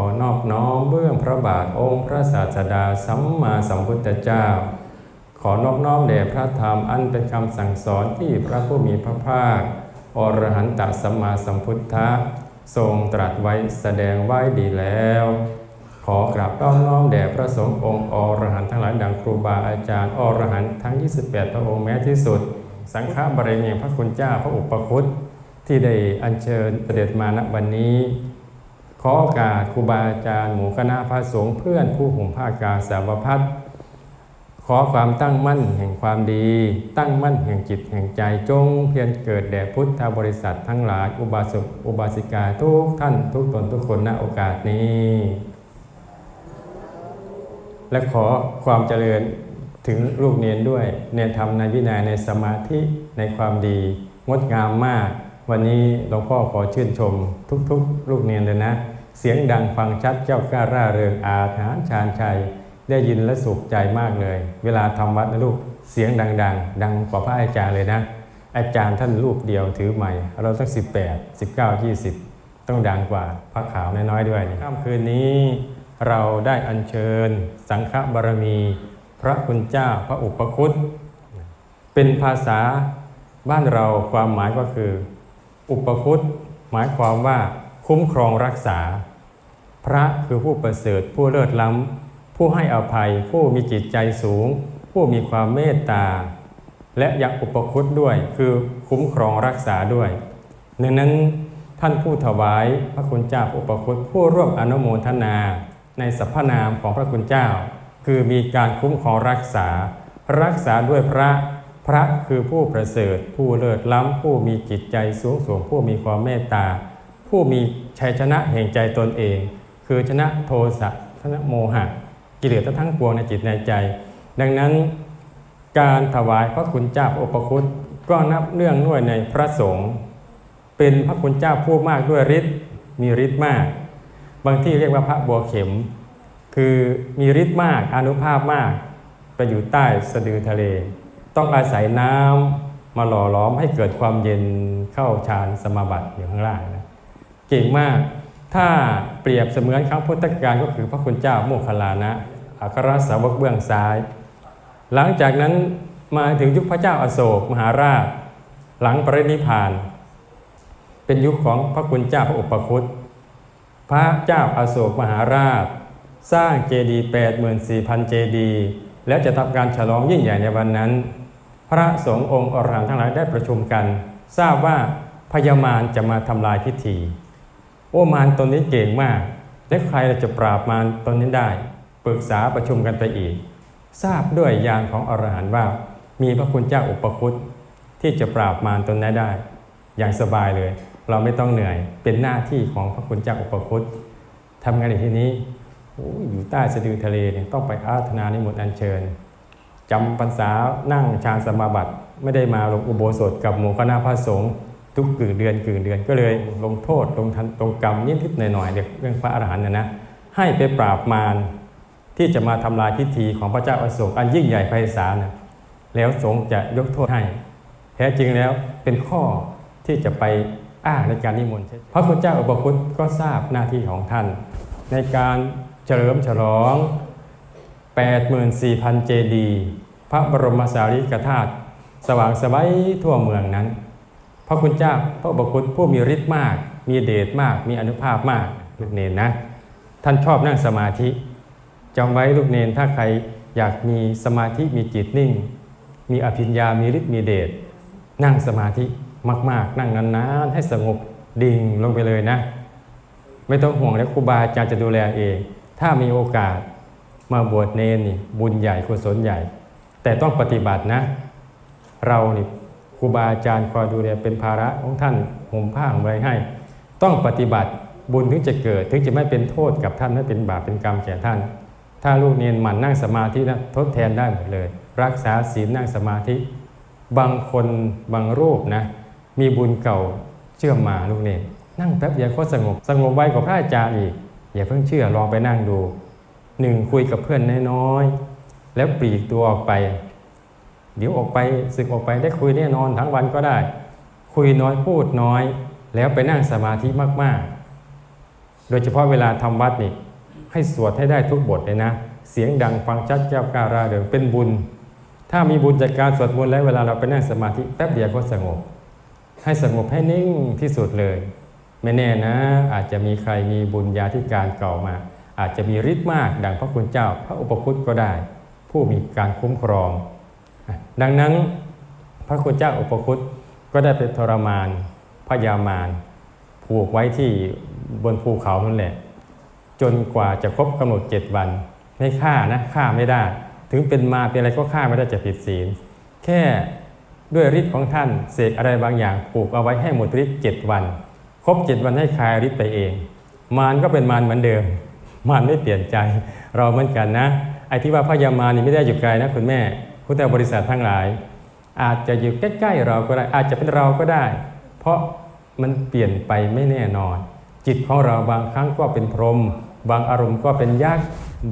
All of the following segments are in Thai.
อนอบน้อมเบื้องพระบาทองค์พระศาสดาสัมมาสัมพุทธเจ้า ขอนอบน้อมแด่พระธรรมอันเป็นคำสั่งสอนที่พระผู้มีพระภาค อรหันตสัมมาสัมพุทธะทรงตรัสไว้แสดงไว้ดีแล้ว ขอกราบน้อมน้อมแด่พระสงฆ์องค์อรหันต์ทั้งหลายดังครูบาอาจารย์อรหันต์ทั้ง 28 พระองค์แม้ที่สุด สังฆบารมีพระคุณเจ้าพระอุปคุตที่ได้อัญเชิญเสด็จมาณวันนี้ ขอโอกาสครูบาอาจารย์หมู่คณะพระสงฆ์เพื่อนผู้ห่มผ้ากาสาวพัดขอความตั้งมั่นแห่งความดี ตั้งมั่นแห่งจิตแห่งใจจง เพียรเกิดแด่พุทธบริษัททั้งหลายอุบาสกอุบาสิกาทุกท่านทุกตนทุกคนณโอกาสนี้ และขอความเจริญถึงลูกเนียนด้วยในธรรมในวินัยในสมาธิในความดีงดงามมาก วันนี้หลวงพ่อขอชื่นชมทุกๆ ลูกเนียนเลยนะ เสียงดังฟังชัดเจ้ากล้าร่าเริงอาถรรพ์ชาญชัย ได้ยินและสุขใจมากเลย เวลาทำวัดนะลูกเสียงดังๆดังกว่าพระอาจารย์เลยนะ อาจารย์ท่านรูปเดียวถือใหม่เราตั้ง18 19 20 ต้องดังกว่าพระขาวน้อยๆด้วยค่ำคืนนี้ เราได้อัญเชิญ สังฆบารมี พระคุณเจ้าพระอุปคุตเป็นภาษาบ้านเราความหมายก็คือ อุปคุตหมายความว่าคุ้มครองรักษา พระคือผู้ประเสริฐผู้เลิศล้ำ ผู้ให้อภัย ผู้มีจิตใจสูง ผู้มีความเมตตา และยังอุปคุตด้วยคือคุ้มครองรักษาด้วยดังนั้นท่านผู้ถวายพระคุณเจ้าอุปคุตผู้ร่วมอนุโมทนา ในสรรพนามของพระคุณเจ้า คือมีการคุ้มครองรักษา รักษาด้วยพระ พระคือผู้ประเสริฐ ผู้เลิศล้ำ ผู้มีจิตใจสูงส่งผู้มีความเมตตา ผู้มีชัยชนะแห่งใจตนเอง คือชนะโทสะชนะโมหะ กิเลสทั้งปวงในจิตในใจ ดังนั้นการถวายพระคุณเจ้าอุปคุตก็นับเนื่องด้วยในพระสงฆ์เป็นพระคุณเจ้าผู้มากด้วยฤทธิ์มีฤทธิ์มาก บางที่เรียกว่าพระบัวเข็ม คือมีฤทธิ์มากอนุภาพมากไปอยู่ใต้สะดือทะเล ต้องอาศัยน้ำมาหล่อล้อมให้เกิดความเย็นเข้าฌานสมาบัติอยู่ข้างล่างนะเก่งมาก ถ้าเปรียบเสมือนครั้งพุทธกาลก็คือพระคุณเจ้าโมคคัลลานะอัครสาวกเบื้องซ้าย หลังจากนั้นมาถึงยุคพระเจ้าอาโศกมหาราช หลังปรินิพพาน เป็นยุคของพระคุณเจ้าพระอุปคุตพระเจ้าอาโศกมหาราช สร้างเจดีย์84,000เจดีย์แล้วจะทำการฉลองยิ่งใหญ่ในวันนั้น พระสงฆ์องค์อรหันต์ทั้งหลายได้ประชุมกัน ทราบว่าพญามารจะมาทำลายพิธี โอ้มารตนนี้เก่งมาก และใครจะปราบมารตนนี้ได้ ปรึกษาประชุมกันไปอีก ทราบด้วยญาณของอรหันต์ว่า มีพระคุณเจ้าอุปคุตที่จะปราบมารตนนั้นได้ อย่างสบายเลย เราไม่ต้องเหนื่อยเป็นหน้าที่ของพระคุณเจ้าอุปคุตทำงานในที่นี้อยอยู่ใต้สะดือทะเลเนี่ยต้องไปอาราธนานิมนต์อัญเชิญ จำพรรษานั่งฌานสมาบัติไม่ได้มาลงอุโบสถกับหมู่คณะพระสงฆ์ทุกกึ่งเดือนกึ่งเดือนก็เลยลงโทษลงทันตรงกรรมนิดๆหน่อยๆเด็กเรื่องพระอรหันต์นะนะให้ไปปราบมารที่จะมาทำลายพิธีของพระเจ้าอโศกอันยิ่งใหญ่ไพศาลนะแล้วสงฆ์จะยกโทษให้ แท้จริงแล้วเป็นข้อที่จะไปอ้างในการนิมนต์พระคุณเจ้าอุปคุตก็ทราบหน้าที่ของท่าน ในการเฉลิมฉลอง 84,000 เจดีย์พระบรมสารีริกธาตุสว่างสวัยทั่วเมืองนั้น พระคุณเจ้าพระอุปคุตผู้มีฤทธิ์มาก มีเดชมาก มีอนุภาพมากลูกเนนนะ ท่านชอบนั่งสมาธิจำไว้ลูกเนนถ้าใครอยากมีสมาธิมีจิตนิ่ง มีอภิญญามีฤทธิ์มีเดชนั่งสมาธิมาก ๆ นั่งนานๆให้สงบดิ่งลงไปเลยนะ ไม่ต้องห่วงแล้วครูบาอาจารย์จะดูแลเอง ถ้ามีโอกาส มาบวชเนนนี่บุญใหญ่กุศลใหญ่ แต่ต้องปฏิบัตินะ เรานี่ครูบาอาจารย์คอยดูแลเป็นภาระของท่านห่มผ้าห่มอะไรให้ ต้องปฏิบัติบุญถึงจะเกิด ถึงจะไม่เป็นโทษกับท่านไม่เป็นบาปเป็นกรรมแก่ท่าน ถ้าลูกเนนหมั่นนั่งสมาธินะทดแทนได้หมดเลย รักษาศีลนั่งสมาธิ บางคนบางรูปนะมีบุญเก่าเชื่อมมาลูกเนนนั่งแป๊บเดียวก็สงบสงบไวกว่าพระอาจารย์อีกอย่าเพิ่งเชื่อลองไปนั่งดู หนึ่งคุยกับเพื่อนน้อยๆแล้วปลีกตัวออกไป เดี๋ยวออกไปสึกออกไปได้คุยแน่นอนทั้งวันก็ได้ คุยน้อยพูดน้อย แล้วไปนั่งสมาธิมากๆ โดยเฉพาะเวลาทำวัดนี่ให้สวดให้ได้ทุกบทเลยนะ เสียงดังฟังชัดแก้วการาเดิงเป็นบุญ ถ้ามีบุญจากการสวดมนต์แล้วเวลาเราไปนั่งสมาธิแป๊บเดียวก็สงบ ให้สงบให้นิ่งที่สุดเลย ไม่แน่นะ อาจจะมีใครมีบุญญาธิการเก่ามา อาจจะมีฤทธิ์มากดังพระคุณเจ้าพระอุปคุตก็ได้ ผู้มีการคุ้มครอง ดังนั้นพระคุณเจ้าอุปคุตก็ได้ไปทรมานพยามารผูกไว้ที่บนภูเขานั่นแหละ จนกว่าจะครบกำหนดเจ็ดวันไม่ฆ่านะฆ่าไม่ได้ ถึงเป็นมาเป็นอะไรก็ฆ่าไม่ได้จะผิดศีล แค่ด้วยฤทธิ์ของท่านเสกอะไรบางอย่างปลูกเอาไว้ให้หมดฤทธิ์เจ็ดวัน ครบเจ็ดวันให้คลายฤทธิ์ไปเอง มารก็เป็นมารเหมือนเดิม มารไม่เปลี่ยนใจเราเหมือนกันนะไอ้ที่ว่าพยามารนี่ไม่ได้อยู่ไกลนะคุณแม่พุทธบริษัททั้งหลาย อาจจะอยู่ใกล้ๆเราก็ได้ อาจจะเป็นเราก็ได้ เพราะมันเปลี่ยนไปไม่แน่นอน จิตของเราบางครั้งก็เป็นพรหมบางอารมณ์ก็เป็นยักษ์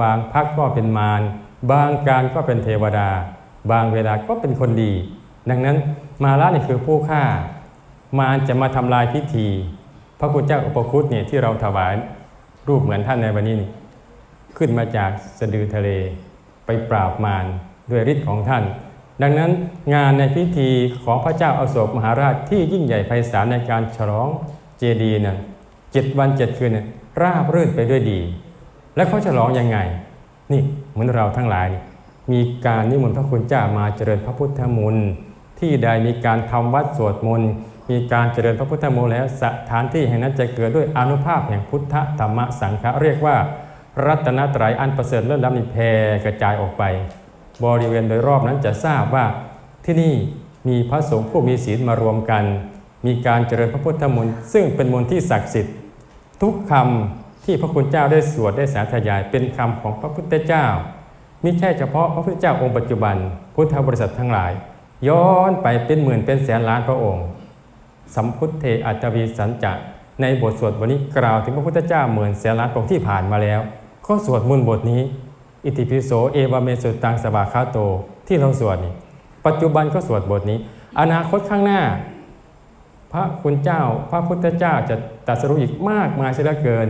บางพักก็เป็นมารบางการก็เป็นเทวดา บางเวลาก็เป็นคนดี ดังนั้นมาละนี่คือผู้ฆ่ามารจะมาทำลายพิธี พระคุณเจ้าอุปคุตเนี่ยที่เราถวาย รูปเหมือนท่านในวันนี้นี่ขึ้นมาจากสะดือทะเลไปปราบมารด้วยฤทธิ์ของท่าน ดังนั้นงานในพิธีของพระเจ้าอาโศกมหาราชที่ยิ่งใหญ่ไพศาลในการฉลองเจดีนั้นเจ็ดวันเจ็ดคืนเนี่ยราบรื่นไปด้วยดี และเขาฉลองยังไง นี่เหมือนเราทั้งหลาย มีการนิมนต์พระคุณเจ้ามาเจริญพระพุทธมนต์ที่ใดมีการทำวัดสวดมนต์ มีการเจริญพระพุทธมนต์แล้วสถานที่แห่งนั้นจะเกิดด้วยอนุภาพแห่งพุทธธรรมสังฆะเรียกว่า รัตนตรัยอันประเสริฐเลิศล้ำนี่แผ่กระจายออกไป บริเวณโดยรอบนั้นจะทราบว่าที่นี่มีพระสงฆ์ผู้มีศีลมารวมกัน มีการเจริญพระพุทธมนต์ซึ่งเป็นมนต์ที่ศักดิ์สิทธิ์ทุกคำที่พระคุณเจ้าได้สวดได้สาธยายเป็นคำของพระพุทธเจ้าม่ใช่เฉพาะพระพุทธเจ้าองค์ปัจจุบัน พุทธบริษัททั้งหลาย ย้อนไปเป็นหมื่นเป็นแสนล้านพระองค์ สัมพุทธเทอัตวีสัญจะในบทสวดวันนี้กล่าวถึงพระพุทธเจ้าเหมื่นแสนล้านพระองค์ที่ผ่านมาแล้ว ก็สวดมนต์บทนี้ อิติปิโสเอวาเมสุตังสบาคาโตที่เราสวดนี่ปัจจุบันก็สวดบทนี้ อนาคตข้างหน้า พระคุณเจ้าพระพุทธเจ้าจะตรัสรู้อีกมากมายเสียเหลือเกิน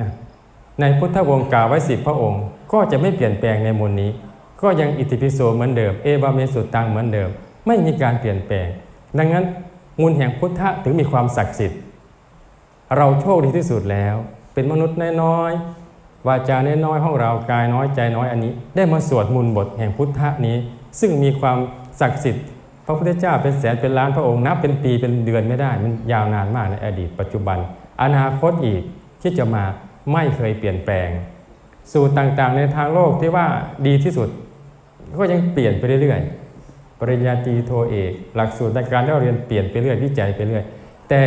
นะในพุทธวงศ์กล่าวไว้สิบพระองค์ ก็จะไม่เปลี่ยนแปลงในมนต์นี้ ก็ยังอิติปิโสเหมือนเดิมเอวาเมสุตังเหมือนเดิม ไม่มีการเปลี่ยนแปลง ดังนั้น มูลแห่งพุทธะถึงมีความศักดิ์สิทธิ์ เราโชคดีที่สุดแล้ว เป็นมนุษย์น้อยๆวาจาน้อยๆห้องเรากายน้อยใจน้อยอันนี้ ได้มาสวดมนต์บทแห่งพุทธะนี้ ซึ่งมีความศักดิ์สิทธิ์พระพุทธเจ้าเป็นแสนเป็นล้านพระองค์นับเป็นปีเป็นเดือนไม่ได้มันยาวนานมากในอดีตปัจจุบัน อนาคตอีกที่จะมาไม่เคยเปลี่ยนแปลง สูตรต่างๆ ในทางโลกที่ว่าดีที่สุด ก็ยังเปลี่ยนไปเรื่อยๆ ริญญาตรีโทเอก หลักสูตรในการเรียนเปลี่ยนไปเรื่อยวิจัยไปเรื่อย แต่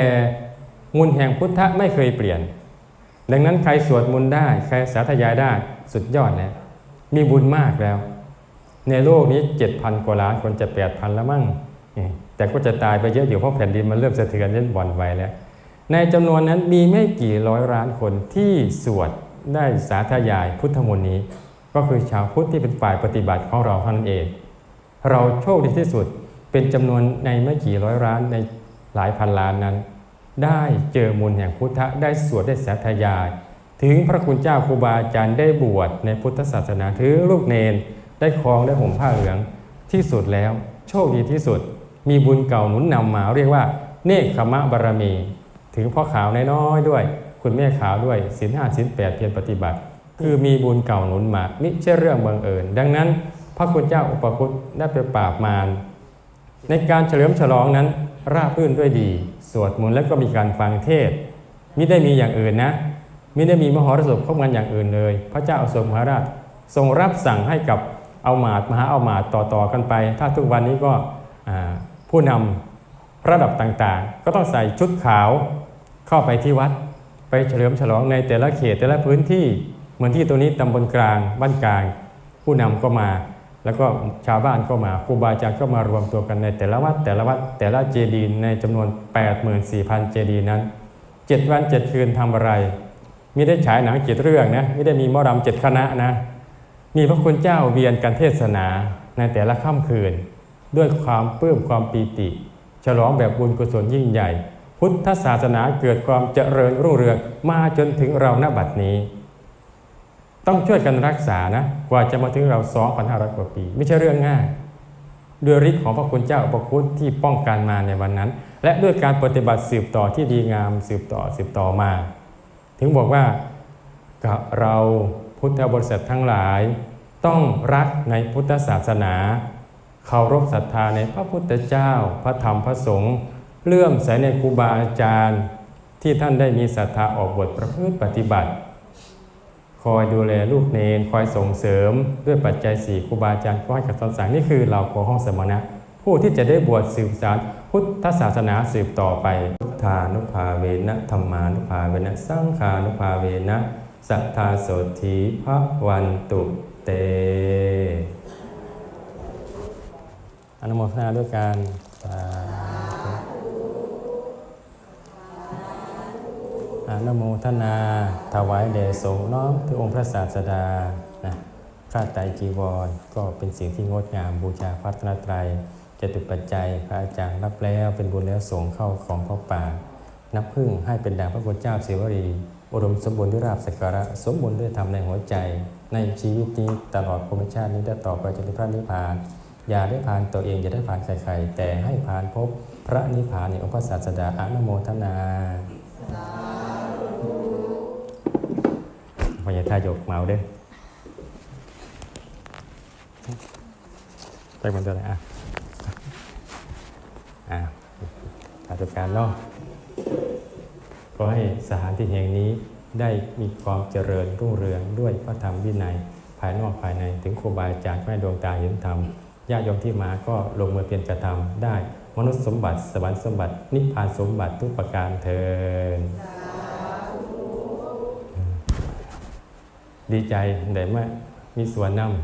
มูลแห่งพุทธะไม่เคยเปลี่ยน ดังนั้นใครสวดมนต์ได้ใครสาธยายได้สุดยอดแล้วมีบุญมากแล้ว ในโลกนี้7,000กว่าล้านคนจะ8,000แล้วมั่งแต่ก็จะตายไปเยอะอยู่เพราะแผ่นดินมันเริ่มสะเทือนเล่นบ่อนไวแล้ว ในจำนวนนั้นมีไม่กี่ร้อยล้านคนที่สวดได้สาธยายพุทธมนต์นี้ ก็คือชาวพุทธที่เป็นฝ่ายปฏิบัติของเราเท่านั้นเอง เราโชคดีที่สุดเป็นจำนวนในไม่กี่ร้อยล้านในหลายพันล้านนั้น ได้เจอมูลแห่งพุทธะได้สวดได้สาธยาย ถึงพระคุณเจ้าครูบาอาจารย์ได้บวชในพุทธศาสนาถึงลูกเนน ได้ครองได้ห่มผ้าเหลืองที่สุดแล้ว โชคดีที่สุด มีบุญเก่าหนุนนำมาเรียกว่า เนคขมะบารมี ถึงพ่อขาวน้อยๆด้วย คุณแม่ขาวด้วยศีลห้าศีลแปดเพียรปฏิบัติ คือมีบุญเก่าหนุนมาม่ใช่เรื่องบังเอิญดังนั้น พระคุณเจ้าอุปคุตได้ไปปราบมารในการเฉลิมฉลองนั้นราบรื่นด้วยดี สวดมนต์แล้วก็มีการฟังเทศมิได้มีอย่างอื่นนะมิได้มีมหรสพเข้ากันอย่างอื่นเลย พระเจ้าอโศกมหาราชทรงรับสั่งให้กับเอามาดมหาเอามาดต่อๆกันไป ถ้าทุกวันนี้ก็ผู้นำระดับต่างๆ ก็ต้องใส่ชุดขาวเข้าไปที่วัด ไปเฉลิมฉลองในแต่ละเขตแต่ละพื้นที่เหมือนที่ตัวนี้ตำบลกลางบ้านกลาง ผู้นำก็มา แล้วก็ชาวบ้านก็มาครูบาอาจารย์ก็มารวมตัวกันในแต่ละวัดแต่ละวัดแต่ละเจดีย์ในจำนวน 84,000 เจดีย์นั้น 7 วัน 7 คืนทำอะไรไม่ได้ฉายหนังเจ็ดเรื่องนะไม่ได้มีมอรำเจ็ดคณะนะ มีพระคุณเจ้าเวียนกันเทศนาในแต่ละค่ำคืน ด้วยความปลื้มความปีติ ฉลองแบบบุญกุศลยิ่งใหญ่ พุทธศาสนาเกิดความเจริญรุ่งเรืองมาจนถึงเราณบัดนี้ ต้องช่วยกันรักษานะ กว่าจะมาถึงเรา 2,500 กว่าปี ไม่ใช่เรื่องง่าย ด้วยฤทธิ์ของพระคุณเจ้าอุปคุตที่ป้องกันมาในวันนั้น และด้วยการปฏิบัติสืบต่อที่ดีงามสืบต่อสืบต่อมา ถึงบอกว่ากับเราพุทธบริษัททั้งหลาย ต้องรักในพุทธศาสนาเคารพศรัทธาในพระพุทธเจ้า พระธรรมพระสงฆ์เลื่อมใสในครูบาอาจารย์ ที่ท่านได้มีศรัทธาออกบทประพฤติปฏิบัติ คอยดูแลลูกเนนคอยส่งเสริม ด้วยปัจจัยสี่ครูบาอาจารย์ก็ให้กับสอนสั่งนี่คือเราโกห้องสมณะ ผู้ที่จะได้บวชสืบสารพุทธศาสนาสืบต่อไปพุทธานุภาเวนะธรรมานุภาเวนะสังฆานุภาเวนะสัทธาโสธีพระวันตุเตอนุโมทนาด้วยการ อนโมทนา ถวายแด่สงฆ์น้อมถึงองค์พระศาสดานะข้าไตรจีวร ก็เป็นสิ่งที่งดงามบูชาพระตนตรัยจตุปัจจัยพระอาจารย์รับแล้วเป็นบุญแล้วส่งเข้าของพระป่า นับพึ่งให้เป็นดังพระพุทธเจ้าเสวรีอุดมสมบูรณ์ด้วยราบสักการะ สมบูรณ์ด้วยธรรมในหัวใจ ในชีวิตนี้ตลอดภูมิชาตินี้และต่อไปจนถึงพระนิพพาน อย่าได้ผ่านตัวเองอย่าได้ผ่านใครๆแต่ให้ผ่านพบพระนิพพานในองค์พระศาสดาอนุโมทนา ทายกเมาเด้อไปบนตัวไหนอะอะสาธุการเนาะขอให้สถานที่แห่งนี้ได้มีความเจริญรุ่งเรืองด้วยพระธรรมวินัยภายนอกภายในถึงครูบาอาจารย์แม่ดวงตาเห็นธรรมญาติโยมที่มาก็ลงมือเพียรกระทำได้ มนุษย์สมบัติ สวรรค์สมบัติ นิพพานสมบัติทุกประการเทิน ดีใจได้มามีส่วนนำ